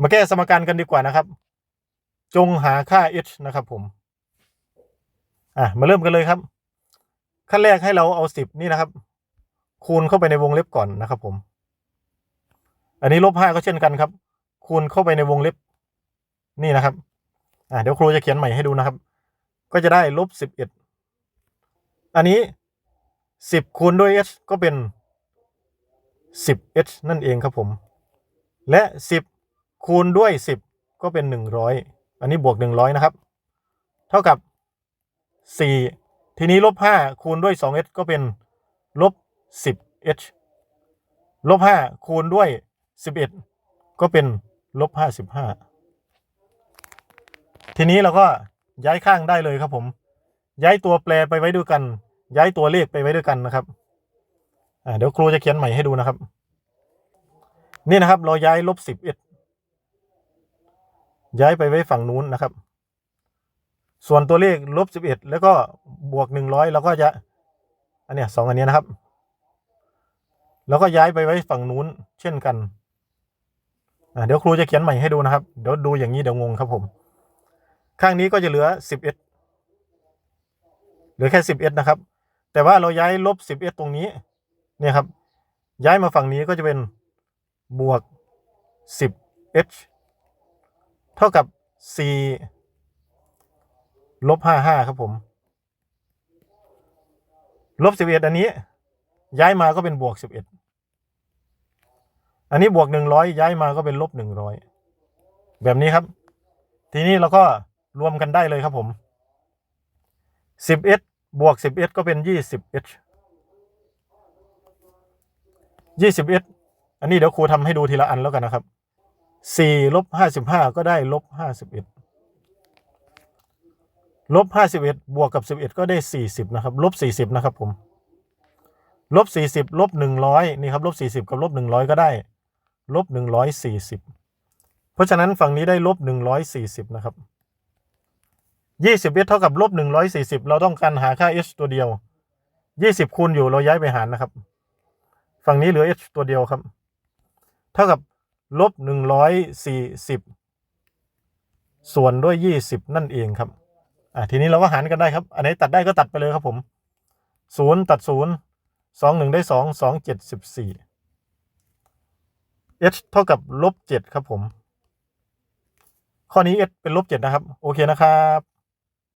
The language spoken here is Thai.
มาแก้สมการกันดีกว่านะครับ จงหาค่า h นะครับผม อะ มาเริ่มกันเลยครับ ขั้นแรกให้เราเอาสิบนี่นะครับ คูณเข้าไปในวงเล็บก่อนนะครับผม อันนี้ลบห้าก็เช่นกันครับ คูณเข้าไปในวงเล็บ นี่นะครับ อะเดี๋ยวครูจะเขียนใหม่ให้ดูนะครับ ก็จะได้ลบสิบเอ็ด อันนี้สิบคูณด้วย h ก็เป็นสิบ h นั่นเองครับผม และสิบ คูณด้วยสิบก็เป็นหนึ่งร้อยอันนี้บวกหนึ่งร้อยนะครับ เท่ากับสี่ทีนี้ลบห้าคูณด้วยสอง h ก็เป็นลบสิบ h ลบห้าคูณด้วยสิบเอ็ดก็เป็นลบห้าสิบห้าทีนี้เราก็ย้ายข้างได้เลยครับผม ย้ายตัวแปรไปไว้ด้วยกัน ย้ายตัวเลขไปไว้ด้วยกันนะครับเดี๋ยวครูจะเขียนใหม่ให้ดูนะครับ นี่นะครับ เราย้ายลบสิบเอ็ด ย้ายไปไว้ฝั่งนู้นนะครับ ส่วนตัวเลขลบสิบเอ็ดแล้วก็บวกหนึ่งร้อยเราก็จะ อันเนี้ยสองอันเนี้ยนะครับ แล้วก็ย้ายไปไว้ฝั่งนู้นเช่นกันเดี๋ยวครูจะเขียนใหม่ให้ดูนะครับ เดี๋ยวดูอย่างนี้เดี๋ยวงงครับผม ข้างนี้ก็จะเหลือสิบเอ็ดเหลือแค่สิบเอ็ดนะครับ แต่ว่าเราย้ายลบสิบเอ็ดตรงนี้ เนี่ยครับ ย้ายมาฝั่งนี้ก็จะเป็นบวกสิบ h เท่ากับสี่ลบห้าห้าครับผม ลบสิบเอ็ดอันนี้ ย้ายมาก็เป็นบวกสิบเอ็ดอันนี้บวกหนึ่งร้อยย้ายมาก็เป็นลบหนึ่งร้อยแบบนี้ครับ ทีนี้เราก็รวมกันได้เลยครับผมสิบ h บวกสิบ h ก็เป็นยี่สิบ h ยี่สิบ h อันนี้เดี๋ยวครูทำให้ดูทีละอันแล้วกันนะครับ สี่ลบห้าสิบห้าก็ได้ลบห้าสิบเอ็ดลบห้าสิบเอ็ดบวกกับสิบเอ็ดก็ได้สี่สิบนะครับลบสี่สิบนะครับผมลบสี่สิบลบหนึ่งร้อยนี่ครับลบสี่สิบกับลบหนึ่งร้อยก็ได้ลบหนึ่งร้อยสี่สิบเพราะฉะนั้นฝั่งนี้ได้ลบหนึ่งร้อยสี่สิบนะครับยี่สิบเอเท่ากับลบหนึ่งร้อยสี่สิบเราต้องการหาค่า h ตัวเดียวยี่สิบคูณอยู่เราย้ายไปหารนะครับ ฝั่งนี้เหลือ h ตัวเดียวครับ เท่ากับ ลบหนึ่งร้อยสี่สิบส่วนด้วยยี่สิบนั่นเองครับอะทีนี้เราก็หารกันได้ครับ อันไหนตัดได้ก็ตัดไปเลยครับผมศูนย์ตัดศูนย์สองหนึ่งได้สองสองเจ็ดสิบสี่ h เท่ากับลบเจ็ดครับผม ข้อนี้ h เป็นลบเจ็ดนะครับ โอเคนะครับ